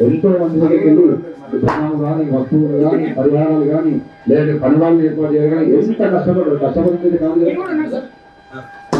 ఎంతో మంది దగ్గరికి వెళ్ళి కానీ వస్తువులు కానీ పరిహారాలు కానీ లేదా పనులను ఏర్పాటు చేయాలి కానీ ఎంత కష్టపడరు కష్టపడుతుంది కాదు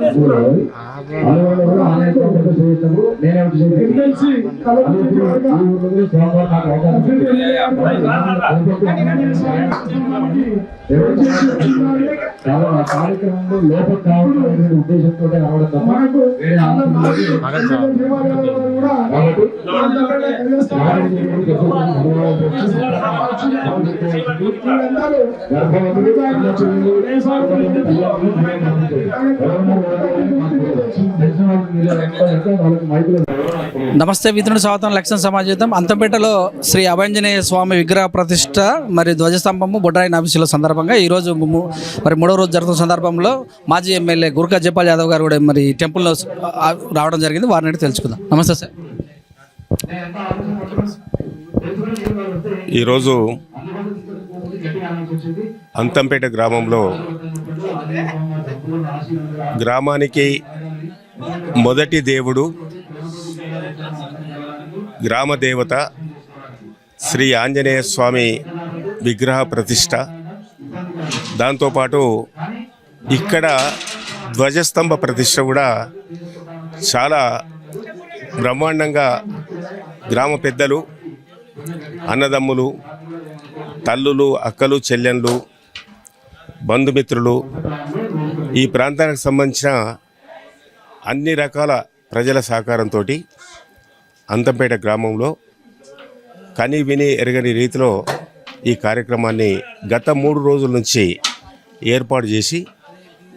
అప్పుడు. మాకు ఇంకా సహాయం కార్యక్రమంలో లోపం కావాలనే ఉద్దేశంతో రావడం తప్ప. నమస్తే మిత్రుడు స్వాగతం లక్ష్మణ సమాజం అంతంపేటలో శ్రీ అభంజనేయ స్వామి విగ్రహ ప్రతిష్ట మరి ధ్వజస్తంభము బొడ్రాయి నాభిశిల సందర్భంగా ఈరోజు మరి మూడో రోజు జరుగుతున్న సందర్భంలో మాజీ ఎమ్మెల్యే గురుకా జపాల్ యాదవ్ గారు కూడా మరి టెంపుల్లో రావడం జరిగింది. వారిని తెలుసుకుందాం. నమస్తే సార్. ఈరోజు అంతంపేట గ్రామంలో గ్రామానికి మొదటి దేవుడు గ్రామ దేవత శ్రీ ఆంజనేయ స్వామి విగ్రహ ప్రతిష్ట. దాంతోపాటు ఇక్కడ ధ్వజస్తంభ ప్రతిష్ట కూడా చాలా బ్రహ్మాండంగా గ్రామ పెద్దలు అన్నదమ్ములు తల్లులు అక్కలు చెల్లెళ్ళు బంధుమిత్రులు ఈ ప్రాంతానికి సంబంధించిన అన్ని రకాల ప్రజల సహకారంతో అంతంపేట గ్రామంలో కని విని ఎరగని రీతిలో ఈ కార్యక్రమాన్ని గత మూడు రోజుల నుంచి ఏర్పాటు చేసి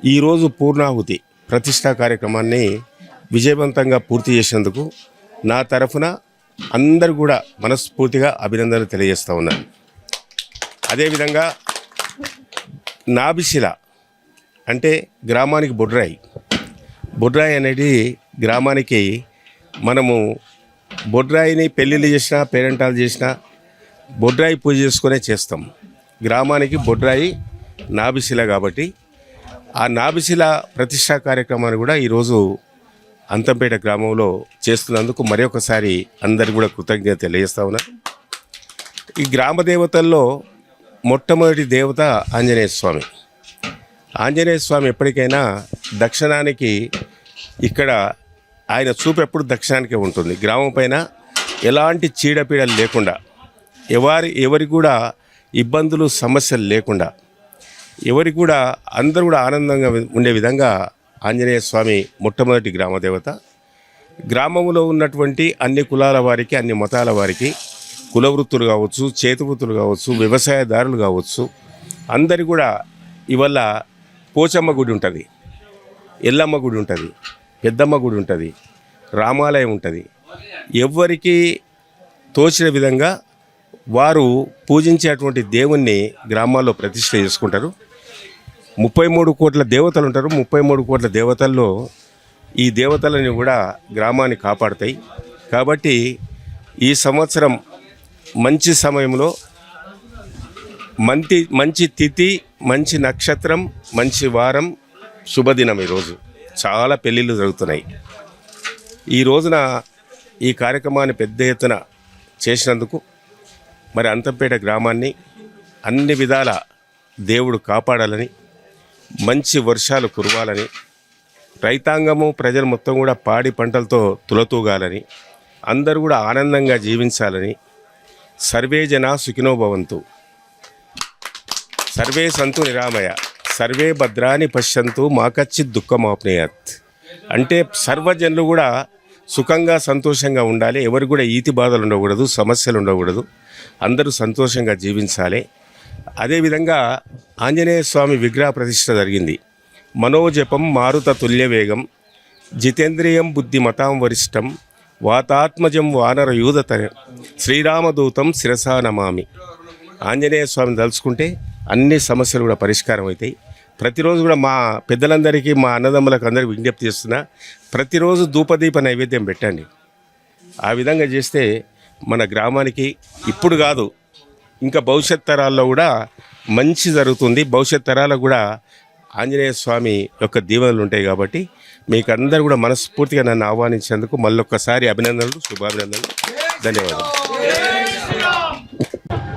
ఈరోజు పూర్ణాహుతి ప్రతిష్టా కార్యక్రమాన్ని విజయవంతంగా పూర్తి చేసినందుకు నా తరఫున అందరు కూడా మనస్ఫూర్తిగా అభినందనలు తెలియజేస్తూ ఉన్నాను. అదేవిధంగా నాభిశిల అంటే గ్రామానికి బొడ్రాయి. బొడ్రాయి అనేది గ్రామానికి మనము బొడ్రాయిని పెళ్ళిళ్ళు చేసినా పేరెంటాలు చేసినా బొడ్రాయి పూజ చేసుకునే చేస్తాం. గ్రామానికి బొడ్రాయి నాభిశిల కాబట్టి ఆ నాభిశిల ప్రతిష్టా కార్యక్రమాన్ని కూడా ఈరోజు అంతంపేట గ్రామంలో చేస్తున్నందుకు మరొకసారి అందరికి కూడా కృతజ్ఞత తెలియజేస్తా ఉన్నా. ఈ గ్రామ దేవతల్లో మొట్టమొదటి దేవత ఆంజనేయ స్వామి. ఆంజనేయ స్వామి ఎప్పటికైనా దక్షిణానికి ఇక్కడ ఆయన చూపు ఎప్పుడు దక్షిణానికే ఉంటుంది. గ్రామం పైన ఎలాంటి చీడపీడలు లేకుండా ఎవరి ఎవరికి కూడా ఇబ్బందులు సమస్యలు లేకుండా ఎవరికి కూడా అందరూ కూడా ఆనందంగా ఉండే విధంగా ఆంజనేయ స్వామి మొట్టమొదటి గ్రామ దేవత గ్రామంలో ఉన్నటువంటి అన్ని కులాల వారికి అన్ని మతాల వారికి కులవృత్తులు కావచ్చు చేతి వృత్తులు కావచ్చు వ్యవసాయదారులు కావచ్చు అందరి కూడా ఇవల్ల పోచమ్మ గుడి ఉంటుంది ఎల్లమ్మ గుడి ఉంటుంది పెద్దమ్మ గుడి ఉంటుంది రామాలయం ఉంటుంది. ఎవ్వరికి తోచిన విధంగా వారు పూజించేటువంటి దేవుణ్ణి గ్రామాల్లో ప్రతిష్ట చేసుకుంటారు. ముప్పై మూడు కోట్ల దేవతలు ఉంటారు. ముప్పై మూడు కోట్ల దేవతల్లో ఈ దేవతలని కూడా గ్రామాన్ని కాపాడతాయి. కాబట్టి ఈ సంవత్సరం మంచి సమయంలో మంచి మంచి తిథి మంచి నక్షత్రం మంచి వారం శుభదినం ఈరోజు. చాలా పెళ్ళిళ్ళు జరుగుతున్నాయి. ఈ రోజున ఈ కార్యక్రమాన్ని పెద్ద ఎత్తున చేసినందుకు మరి అంతంపేట గ్రామాన్ని అన్ని విధాల దేవుడు కాపాడాలని మంచి వర్షాలు కురవాలని రైతాంగము ప్రజలు మొత్తం కూడా పాడి పంటలతో తులతూగాలని అందరూ కూడా ఆనందంగా జీవించాలని సర్వే జన సుఖినో భవంతు. సర్వే సంతు నిరామయ సర్వే భద్రాని పశ్యంతు మా కచ్చిత్ దుఃఖమాప్నేయత్ అంటే సర్వజనులు కూడా సుఖంగా సంతోషంగా ఉండాలి. ఎవరు కూడా ఈతి బాధలు ఉండకూడదు సమస్యలు ఉండకూడదు. అందరూ సంతోషంగా జీవించాలి. అదేవిధంగా ఆంజనేయ స్వామి విగ్రహ ప్రతిష్ట జరిగింది. మనోజపం మారుత తుల్యవేగం జితేంద్రియం బుద్ధిమతాం వరిష్టం వాతాత్మజం వానర యూధత శ్రీరామదూతం శిరసా నమామి. ఆంజనేయ స్వామిని తలుచుకుంటే అన్ని సమస్యలు కూడా పరిష్కారం అవుతాయి ప్రతిరోజు కూడా మా పెద్దలందరికీ మా అన్నదమ్ములకు అందరికీ విజ్ఞప్తి చేస్తున్నా ప్రతిరోజు ధూపదీప నైవేద్యం పెట్టండి. ఆ విధంగా చేస్తే మన గ్రామానికి ఇప్పుడు కాదు ఇంకా భవిష్యత్ తరాల్లో కూడా మంచి జరుగుతుంది. భవిష్యత్ తరాలకు కూడా ఆంజనేయ స్వామి యొక్క దీవెనలు ఉంటాయి కాబట్టి మీకు అందరూ కూడా మనస్ఫూర్తిగా నన్ను ఆహ్వానించేందుకు మళ్ళొక్కసారి అభినందనలు శుభాభినందనలు. ధన్యవాదాలు.